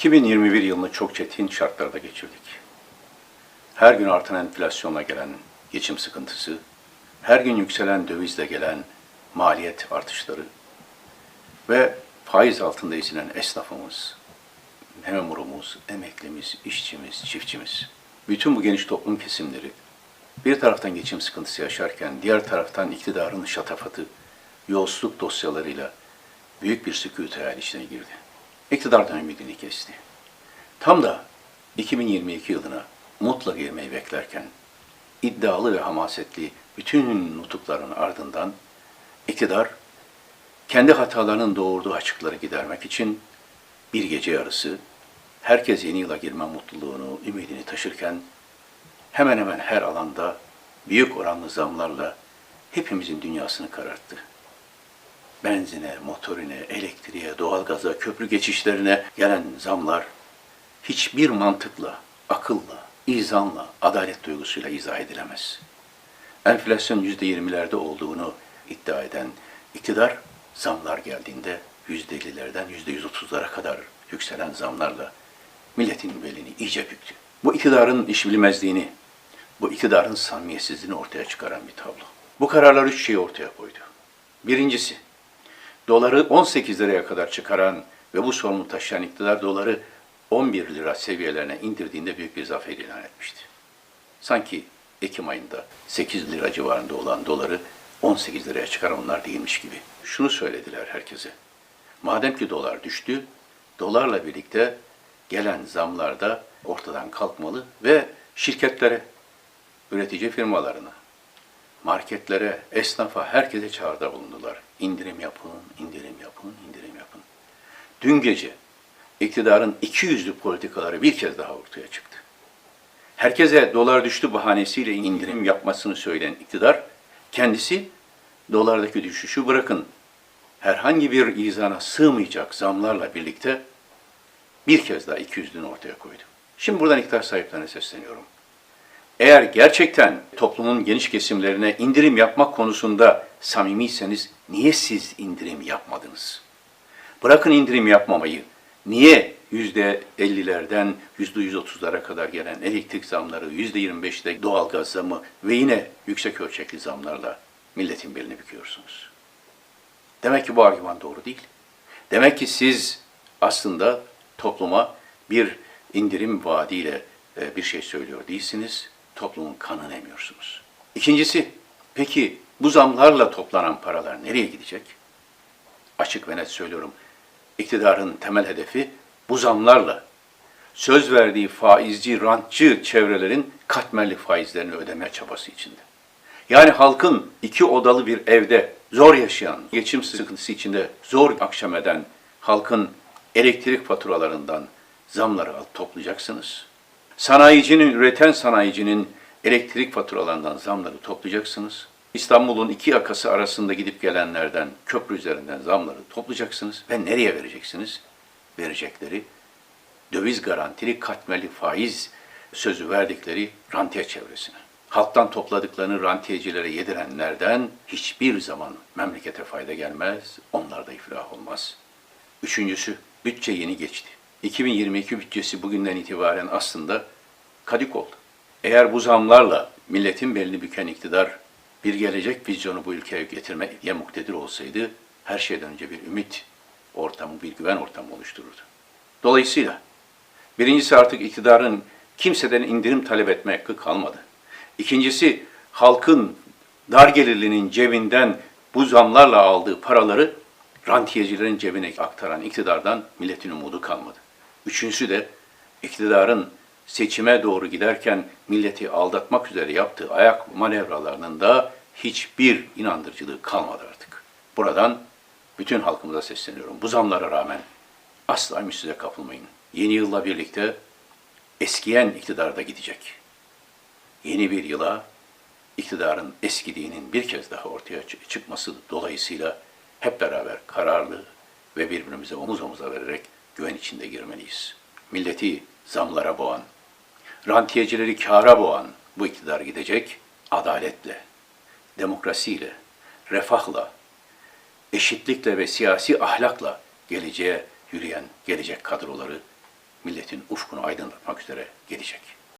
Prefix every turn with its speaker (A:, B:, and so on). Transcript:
A: 2021 yılını çok çetin şartlarda geçirdik. Her gün artan enflasyonla gelen geçim sıkıntısı, her gün yükselen dövizle gelen maliyet artışları ve faiz altında ezilen esnafımız, memurumuz, emeklimiz, işçimiz, çiftçimiz, bütün bu geniş toplum kesimleri bir taraftan geçim sıkıntısı yaşarken diğer taraftan iktidarın şatafatı, yolsuzluk dosyalarıyla büyük bir sükût hayal içine girdi. İktidardan ümidini kesti. Tam da 2022 yılına mutla girmeyi beklerken iddialı ve hamasetli bütün nutukların ardından iktidar kendi hatalarının doğurduğu açıkları gidermek için bir gece yarısı herkes yeni yıla girme mutluluğunu, ümidini taşırken hemen hemen her alanda büyük oranlı zamlarla hepimizin dünyasını kararttı. Benzine, motorine, elektriğe, doğalgaza, köprü geçişlerine gelen zamlar hiçbir mantıkla, akılla, izanla, adalet duygusuyla izah edilemez. Enflasyon yüzde yirmilerde olduğunu iddia eden iktidar zamlar geldiğinde yüzde ellilerden yüzde yüz otuzlara kadar yükselen zamlarla milletin belini iyice büktü. Bu iktidarın iş bilmezliğini, bu iktidarın samimiyetsizliğini ortaya çıkaran bir tablo. Bu kararlar üç şeyi ortaya koydu. Birincisi, doları 18 liraya kadar çıkaran ve bu sorunu taşıyan iktidar doları 11 lira seviyelerine indirdiğinde büyük bir zafer ilan etmişti. Sanki Ekim ayında 8 lira civarında olan doları 18 liraya çıkaranlar değilmiş gibi. Şunu söylediler herkese. Madem ki dolar düştü, dolarla birlikte gelen zamlar da ortadan kalkmalı ve şirketlere, üretici firmalarına, marketlere, esnafa, herkese çağrıda bulundular. İndirim yapın, indirim yapın, indirim yapın. Dün gece iktidarın iki yüzlü politikaları bir kez daha ortaya çıktı. Herkese dolar düştü bahanesiyle indirim yapmasını söyleyen iktidar, kendisi dolardaki düşüşü bırakın, herhangi bir izana sığmayacak zamlarla birlikte bir kez daha iki yüzlüğünü ortaya koydu. Şimdi buradan iktidar sahiplerine sesleniyorum. Eğer gerçekten toplumun geniş kesimlerine indirim yapmak konusunda samimiyseniz niye siz indirim yapmadınız? Bırakın indirim yapmamayı. Niye yüzde ellilerden yüzde yüz otuzlara kadar gelen elektrik zamları, yüzde yirmi beşte doğalgaz zamı ve yine yüksek ölçekli zamlarla milletin belini büküyorsunuz? Demek ki bu argüman doğru değil. Demek ki siz aslında topluma bir indirim vaadiyle e, bir şey söylüyor değilsiniz. Toplumun kanını emiyorsunuz. İkincisi, peki bu zamlarla toplanan paralar nereye gidecek? Açık ve net söylüyorum. İktidarın temel hedefi bu zamlarla söz verdiği faizci, rantçı çevrelerin katmerli faizlerini ödeme çabası içinde. Yani halkın iki odalı bir evde zor yaşayan, geçim sıkıntısı içinde zor akşam eden halkın elektrik faturalarından zamları alıp toplayacaksınız. Sanayicinin, üreten sanayicinin elektrik faturalarından zamları toplayacaksınız. İstanbul'un iki yakası arasında gidip gelenlerden, köprü üzerinden zamları toplayacaksınız ve nereye vereceksiniz? Verecekleri döviz garantili katmerli faiz sözü verdikleri rantiye çevresine. Halktan topladıklarını rantiyecilere yedirenlerden hiçbir zaman memlekete fayda gelmez, onlar da iflah olmaz. Üçüncüsü, bütçe yeni geçti. 2022 bütçesi bugünden itibaren aslında kadik oldu. Eğer bu zamlarla milletin belini büken iktidar bir gelecek vizyonu bu ülkeye getirmeye muktedir olsaydı her şeyden önce bir ümit ortamı, bir güven ortamı oluştururdu. Dolayısıyla birincisi artık iktidarın kimseden indirim talep etme hakkı kalmadı. İkincisi halkın dar gelirlinin cebinden bu zamlarla aldığı paraları rantiyecilerin cebine aktaran iktidardan milletin umudu kalmadı. Üçüncüsü de iktidarın seçime doğru giderken milleti aldatmak üzere yaptığı ayak manevralarının da hiçbir inandırıcılığı kalmadı artık. Buradan bütün halkımıza sesleniyorum. Bu zamlara rağmen asla ümitsize kapılmayın. Yeni yılla birlikte eskiyen iktidar da gidecek. Yeni bir yıla iktidarın eskidiğinin bir kez daha ortaya çıkması dolayısıyla hep beraber kararlı ve birbirimize omuz omuza vererek güven içinde girmeliyiz. Milleti zamlara boğan, rantiyecileri kâra boğan bu iktidar gidecek adaletle, demokrasiyle, refahla, eşitlikle ve siyasi ahlakla geleceğe yürüyen gelecek kadroları milletin ufkunu aydınlatmak üzere gelecek.